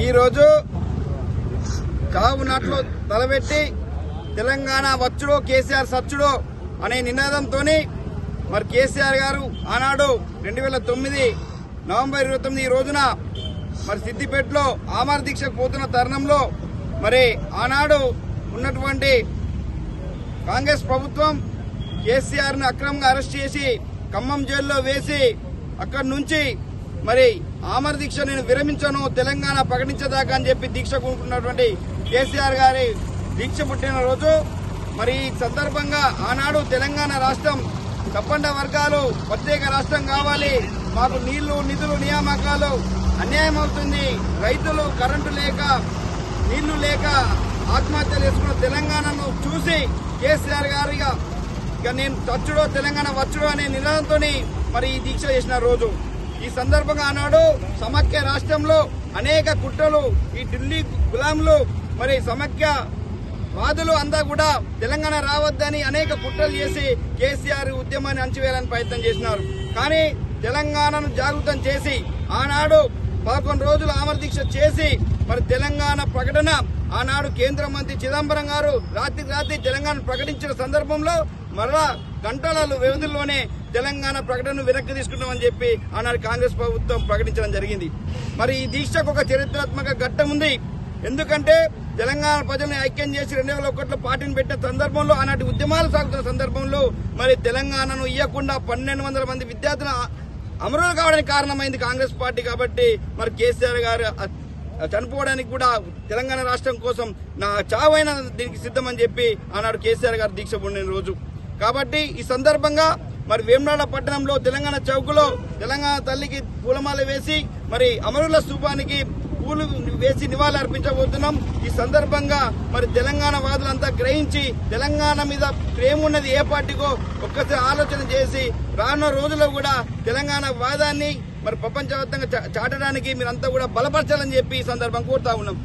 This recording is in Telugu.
ఈరోజు కావు నాట్లు తలబెట్టి తెలంగాణ వచ్చుడో కేసీఆర్ సచ్చుడో అనే నినాదంతో మరి కేసీఆర్ గారు ఆనాడు రెండు వేల తొమ్మిది నవంబర్ ఇరవై తొమ్మిది రోజున మరి సిద్దిపేటలో ఆమర దీక్షకు పోతున్న తరుణంలో మరి ఆనాడు ఉన్నటువంటి కాంగ్రెస్ ప్రభుత్వం కేసీఆర్ను అక్రమంగా అరెస్ట్ చేసి ఖమ్మం జైల్లో వేసి అక్కడి నుంచి మరి ఆమర దీక్ష నేను విరమించను తెలంగాణ ప్రకటించేదాకా అని చెప్పి దీక్ష కూనుకున్నటువంటి కేసీఆర్ గారి దీక్ష పుట్టిన రోజు మరి ఈ సందర్భంగా ఆనాడు తెలంగాణ రాష్ట్రం తప్పండ వర్గాలు ప్రత్యేక రాష్ట్రం కావాలి. మాకు నీళ్ళు నిధులు నియామకాలు అన్యాయం అవుతుంది. రైతులు కరెంటు లేక నీళ్ళు లేక ఆత్మహత్యలు చేసుకున్న తెలంగాణను చూసి కేసీఆర్ గారిగా ఇక నేను చచ్చుడో తెలంగాణ వచ్చుడో అనే నినాదంతో మరి ఈ దీక్ష చేసిన రోజు. ఈ సందర్భంగా ఆనాడు సమాఖ్య రాష్ట్రంలో అనేక కుట్రలు ఈ ఢిల్లీ గులాంలు మరి సమాఖ్య వాదులు అంతా కూడా తెలంగాణ రావద్దని అనేక కుట్రలు చేసి కేసీఆర్ ఉద్యమాన్ని అంచివేయాలని ప్రయత్నం చేసినారు. కానీ తెలంగాణను జాగృతం చేసి ఆనాడు పదకొండు రోజులు ఆమరదీక్ష చేసి మరి తెలంగాణ ప్రకటన ఆనాడు కేంద్ర మంత్రి చిదంబరం గారు రాత్రికి రాత్రి తెలంగాణ ప్రకటించిన సందర్భంలో మరలా గంటల వ్యవధిలోనే తెలంగాణ ప్రకటనను వెనక్కి తీసుకుంటామని చెప్పి ఆనాడు కాంగ్రెస్ ప్రభుత్వం ప్రకటించడం జరిగింది. మరి ఈ దీక్షకు ఒక చరిత్రాత్మక ఘట్టం ఉంది. ఎందుకంటే తెలంగాణ ప్రజల్ని ఐక్యం చేసి రెండు వేల ఒకటిలో పార్టీని పెట్టిన సందర్భంలో ఆనాటి ఉద్యమాలు సాగుతున్న సందర్భంలో మరి తెలంగాణను ఇవ్వకుండా పన్నెండు వందల మంది విద్యార్థులు అమరులు కావడానికి కారణమైంది కాంగ్రెస్ పార్టీ కాబట్టి మరి కేసీఆర్ గారు చనిపోవడానికి కూడా తెలంగాణ రాష్ట్రం కోసం నా చావైన దీనికి సిద్ధమని చెప్పి ఆనాడు కేసీఆర్ గారు దీక్ష పొందిన రోజు. కాబట్టి ఈ సందర్భంగా మరి వేమనాడ పట్టణంలో తెలంగాణ చౌక్లో తెలంగాణ తల్లికి పూలమాల వేసి మరి అమరుల స్థూపానికి పూలు వేసి నివాళులు అర్పించబోతున్నాం. ఈ సందర్భంగా మరి తెలంగాణ వాదులంతా గ్రహించి తెలంగాణ మీద ప్రేమ ఉన్నది ఏ పార్టీకో ఒక్కసారి ఆలోచన చేసి రానున్న రోజుల్లో కూడా తెలంగాణ వాదాన్ని మరి ప్రపంచవ్యాప్తంగా చాటడానికి మీరంతా కూడా బలపరచాలని చెప్పి ఈ సందర్భం కోరుతా ఉన్నాం.